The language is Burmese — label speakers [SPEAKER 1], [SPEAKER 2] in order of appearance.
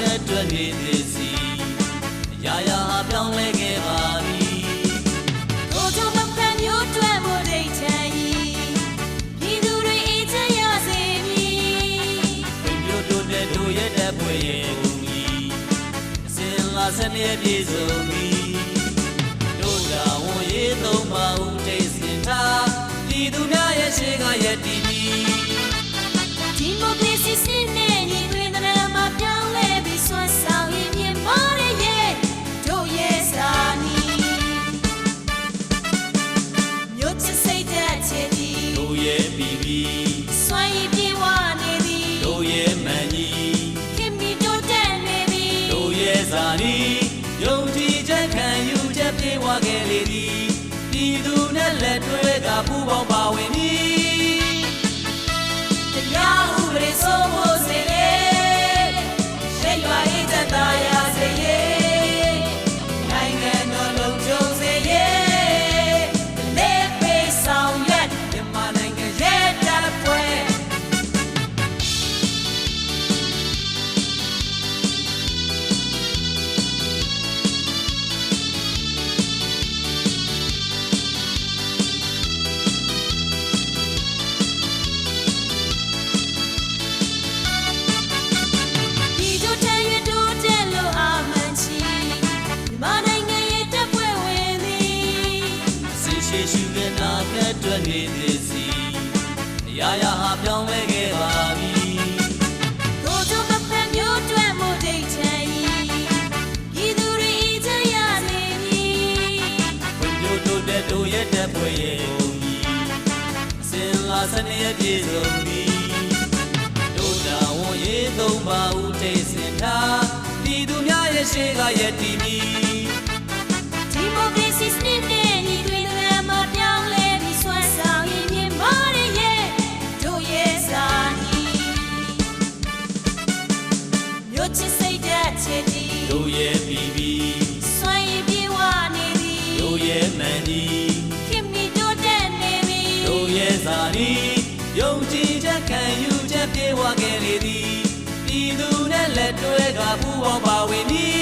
[SPEAKER 1] ရှေရှုကနာကတွက်နေသည်စီရာရာဟာပြောင်းလဲခဲ့ပါပြီ
[SPEAKER 2] ကိုကြမဖန်မျိုးတွဲမို့ဒိတ်ချင်ဤသူတွေအေးချမ်းရစေမည်
[SPEAKER 1] ဘယ်မျိုးတို့တဲ့တို့ရဲ့တဲ့ပွဲရဲ့ကုန်ကြီးအစင်လာစနေပြေဆုံးပြီတို့တာဝန်ရေးသုံးပါဦးတိတ်စင်ထားဒီသူများရဲ့ရှေးကရဲ့တီဗီ
[SPEAKER 2] ဒီမိုကရေစီစန တို့ရဲ့
[SPEAKER 1] ဇာနီယုံကြည်ချက်ခံယူချက်ပြေဝခဲ့လေသည်ဒီသူနဲ့လက်တွဲကပူပေါင်းပါဝင်
[SPEAKER 2] ရှေရှုကနာကတွ
[SPEAKER 1] က်နေသည်စီရာရာဟာပြောင်းလဲခဲ့ပါပြီ
[SPEAKER 2] ကိုကြမဖန်မျိုးတွဲမို့ဒိတ်ချင်ဤသူတွေအေးချမ်းရစေမည်
[SPEAKER 1] ဘယ်မျိုးတို့တဲ့တို့ရဲ့တဲ့ပွဲရဲ့ကုန်ကြီးအစင်လာစနေပြေဆုံးပြီတို့တာဝန်ရေးသုံးပါဦးတိတ်စင်ထားဒီသူများရဲ့ရှေးကရဲ့တီဗီ
[SPEAKER 2] တို့ရဲ့
[SPEAKER 1] ဘီဘီ
[SPEAKER 2] စွမ်းရည်ပြေဝနေသည်
[SPEAKER 1] တို့ရဲ့မန်ကြီး
[SPEAKER 2] ခင်မီတို့တက်နေပြီ
[SPEAKER 1] တို့ရဲ့ဇာနီယုံကြည်ချက်ခံယူချက်ပြေဝခဲ့လေသည်ဒီသူနဲ့လက်တွဲကပူပေါင်းပါဝင်ပြီ